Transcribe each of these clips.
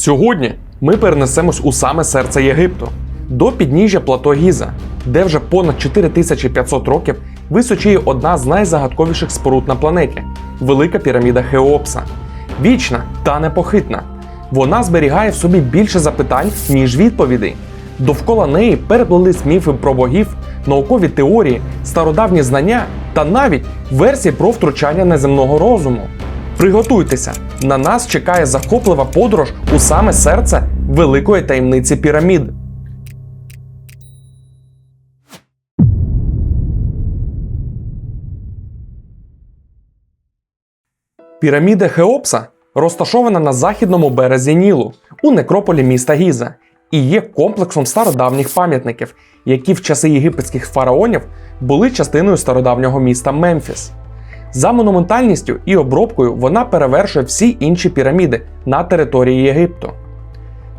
Сьогодні ми перенесемось у саме серце Єгипту до підніжжя плато Гіза, де вже понад 4500 років височіє одна з найзагадковіших споруд на планеті велика піраміда Хеопса. Вічна та непохитна. Вона зберігає в собі більше запитань, ніж відповідей. Довкола неї переплелись міфи про богів, наукові теорії, стародавні знання та навіть версії про втручання неземного розуму. Приготуйтеся! На нас чекає захоплива подорож у саме серце великої таємниці пірамід. Піраміда Хеопса розташована на західному березі Нілу у некрополі міста Гіза і є комплексом стародавніх пам'ятників, які в часи єгипетських фараонів були частиною стародавнього міста Мемфіс. За монументальністю і обробкою вона перевершує всі інші піраміди на території Єгипту.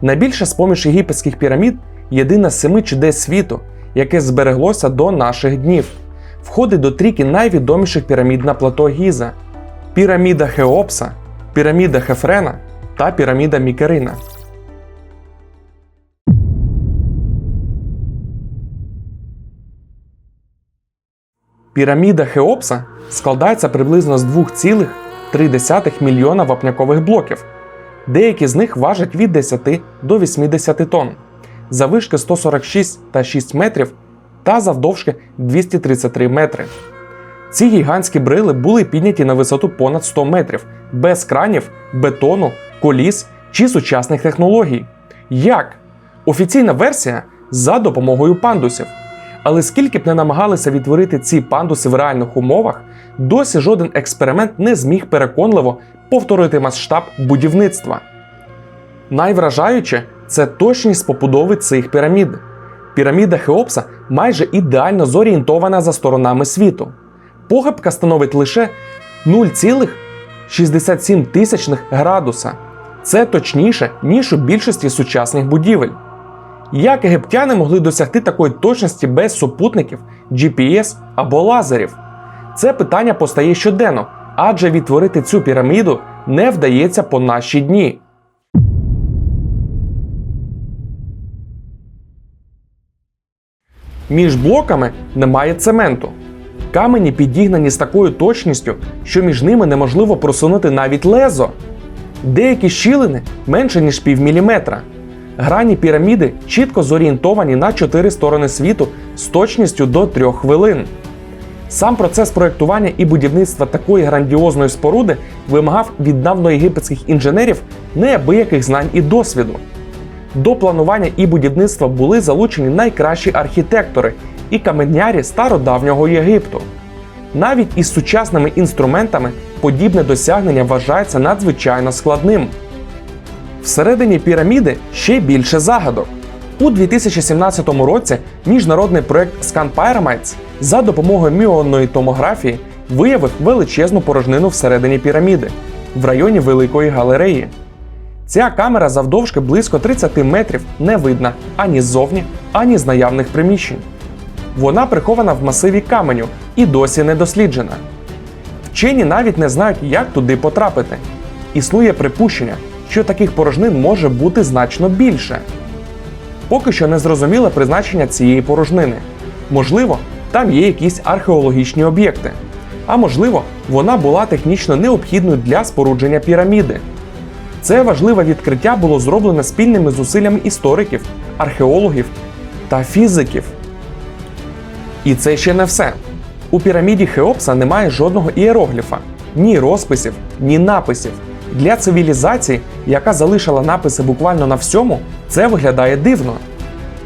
Найбільше з поміж єгипетських пірамід єдина з семи чудес світу, яке збереглося до наших днів, входить до трійки найвідоміших пірамід на плато Гіза: піраміда Хеопса, піраміда Хефрена та піраміда Мікерина. Піраміда Хеопса складається приблизно з 2,3 мільйона вапнякових блоків. Деякі з них важать від 10 до 80 тонн, завишки 146 та 6 метрів та завдовжки 233 метри. Ці гігантські брили були підняті на висоту понад 100 метрів, без кранів, бетону, коліс чи сучасних технологій. Як? Офіційна версія за допомогою пандусів. Але скільки б не намагалися відтворити ці пандуси в реальних умовах, досі жоден експеримент не зміг переконливо повторити масштаб будівництва. Найвражаюче це точність побудови цих пірамід. Піраміда Хеопса майже ідеально зорієнтована за сторонами світу. Похибка становить лише 0,67 градуса. Це точніше, ніж у більшості сучасних будівель. Як єгиптяни могли досягти такої точності без супутників, GPS або лазерів? Це питання постає щоденно, адже відтворити цю піраміду не вдається по наші дні. Між блоками немає цементу. Камені підігнані з такою точністю, що між ними неможливо просунути навіть лезо. Деякі щілини менше ніж півміліметра. Грані піраміди чітко зорієнтовані на чотири сторони світу з точністю до трьох хвилин. Сам процес проєктування і будівництва такої грандіозної споруди вимагав від давноєгипетських інженерів неабияких знань і досвіду. До планування і будівництва були залучені найкращі архітектори і каменярі стародавнього Єгипту. Навіть із сучасними інструментами подібне досягнення вважається надзвичайно складним. Всередині піраміди ще більше загадок. У 2017 році міжнародний проект Scan Pyramids за допомогою міонної томографії виявив величезну порожнину всередині піраміди в районі Великої галереї. Ця камера завдовжки близько 30 метрів не видна ані ззовні, ані з наявних приміщень. Вона прихована в масиві каменю і досі не досліджена. Вчені навіть не знають, як туди потрапити. Існує припущення, що таких порожнин може бути значно більше. Поки що не зрозуміле призначення цієї порожнини. Можливо, там є якісь археологічні об'єкти. А можливо, вона була технічно необхідною для спорудження піраміди. Це важливе відкриття було зроблено спільними зусиллями істориків, археологів та фізиків. І це ще не все. У піраміді Хеопса немає жодного ієрогліфа, ні розписів, ні написів. Для цивілізації, яка залишила написи буквально на всьому, це виглядає дивно.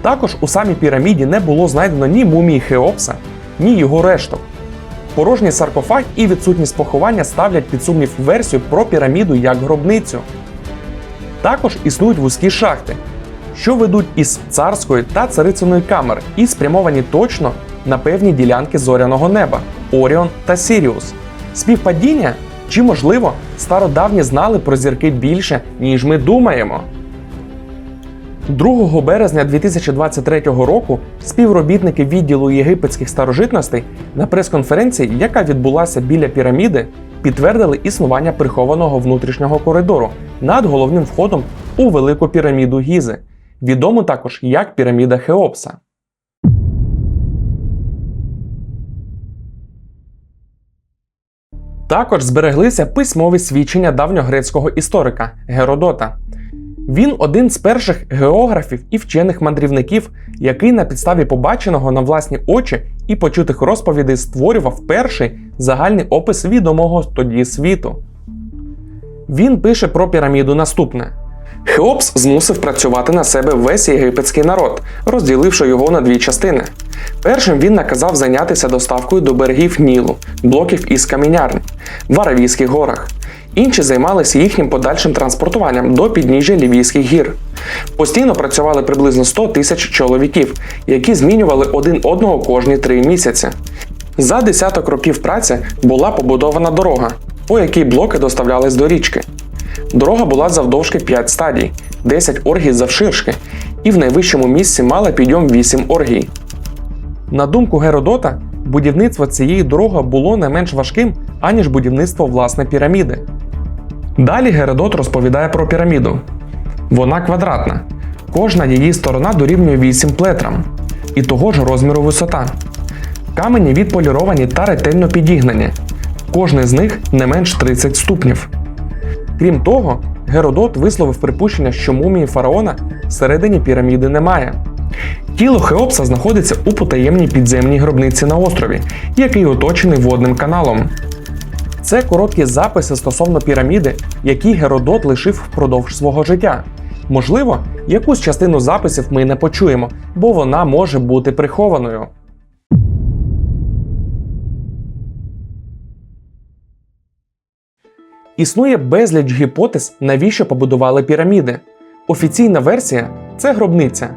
Також у самій піраміді не було знайдено ні мумії Хеопса, ні його решток. Порожній саркофаг і відсутність поховання ставлять під сумнів версію про піраміду як гробницю. Також існують вузькі шахти, що ведуть із царської та царициної камер і спрямовані точно на певні ділянки зоряного неба Оріон та Сіріус. Співпадіння чи, можливо, стародавні знали про зірки більше, ніж ми думаємо. 2 березня 2023 року співробітники відділу єгипетських старожитностей на прес-конференції, яка відбулася біля піраміди, підтвердили існування прихованого внутрішнього коридору над головним входом у велику піраміду Гізи, відому також як піраміда Хеопса. Також збереглися письмові свідчення давньогрецького історика Геродота. Він один з перших географів і вчених мандрівників, який на підставі побаченого на власні очі і почутих розповідей створював перший загальний опис відомого тоді світу. Він пише про піраміду наступне: Хеопс змусив працювати на себе весь єгипетський народ, розділивши його на дві частини. Першим він наказав зайнятися доставкою до берегів Нілу, блоків із камінярень в Аравійських горах. Інші займалися їхнім подальшим транспортуванням до підніжжя Лівійських гір. Постійно працювали приблизно 100 тисяч чоловіків, які змінювали один одного кожні три місяці. За десяток років праці була побудована дорога, по якій блоки доставлялись до річки. Дорога була завдовжки 5 стадій, 10 оргій завширшки, і в найвищому місці мала підйом 8 оргій. На думку Геродота, будівництво цієї дороги було не менш важким, аніж будівництво власне піраміди. Далі Геродот розповідає про піраміду. Вона квадратна. Кожна її сторона дорівнює 8 плетрам і того ж розміру висота. Камені відполіровані та ретельно підігнані. Кожний з них не менш 30 ступнів. Крім того, Геродот висловив припущення, що мумії фараона всередині піраміди немає. Тіло Хеопса знаходиться у потаємній підземній гробниці на острові, який оточений водним каналом. Це короткі записи стосовно піраміди, які Геродот лишив впродовж свого життя. Можливо, якусь частину записів ми не почуємо, бо вона може бути прихованою. Існує безліч гіпотез, навіщо побудували піраміди. Офіційна версія це гробниця.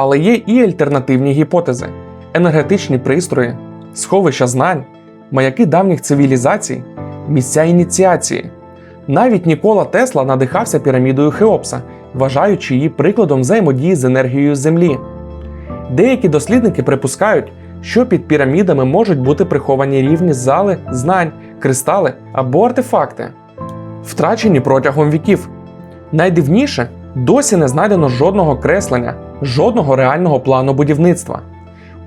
Але є і альтернативні гіпотези: енергетичні пристрої, сховища знань, маяки давніх цивілізацій, місця ініціації. Навіть Нікола Тесла надихався пірамідою Хеопса, вважаючи її прикладом взаємодії з енергією Землі. Деякі дослідники припускають, що під пірамідами можуть бути приховані рівні зали, знань, кристали або артефакти, втрачені протягом віків. Найдивніше досі не знайдено жодного креслення, жодного реального плану будівництва.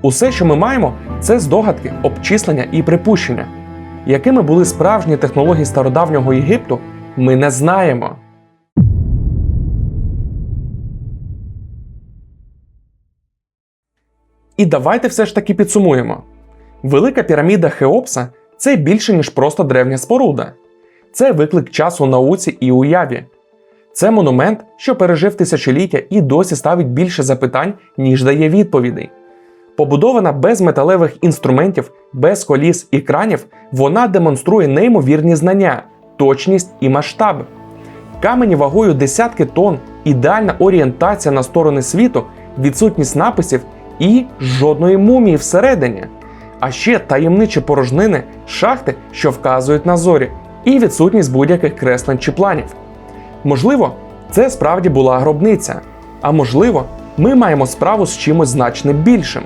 Усе, що ми маємо, це здогадки, обчислення і припущення. Якими були справжні технології стародавнього Єгипту, ми не знаємо. І давайте все ж таки підсумуємо: Велика піраміда Хеопса це більше, ніж просто древня споруда. Це виклик часу науці і уяві. Це монумент, що пережив тисячоліття і досі ставить більше запитань, ніж дає відповідей. Побудована без металевих інструментів, без коліс і кранів, вона демонструє неймовірні знання, точність і масштаб. Камені вагою десятки тонн, ідеальна орієнтація на сторони світу, відсутність написів і жодної мумії всередині. А ще таємничі порожнини, шахти, що вказують на зорі, і відсутність будь-яких креслень чи планів. Можливо, це справді була гробниця, а можливо, ми маємо справу з чимось значно більшим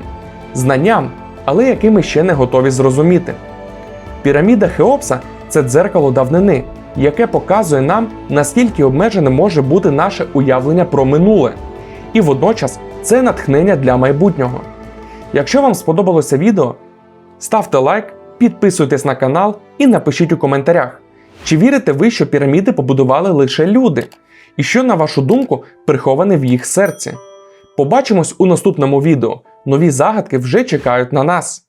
знанням, але яким ми ще не готові зрозуміти. Піраміда Хеопса це дзеркало давнини, яке показує нам, наскільки обмежене може бути наше уявлення про минуле, і водночас це натхнення для майбутнього. Якщо вам сподобалося відео, ставте лайк, підписуйтесь на канал і напишіть у коментарях, чи вірите ви, що піраміди побудували лише люди, і що, на вашу думку, приховане в їх серці. Побачимось у наступному відео. Нові загадки вже чекають на нас.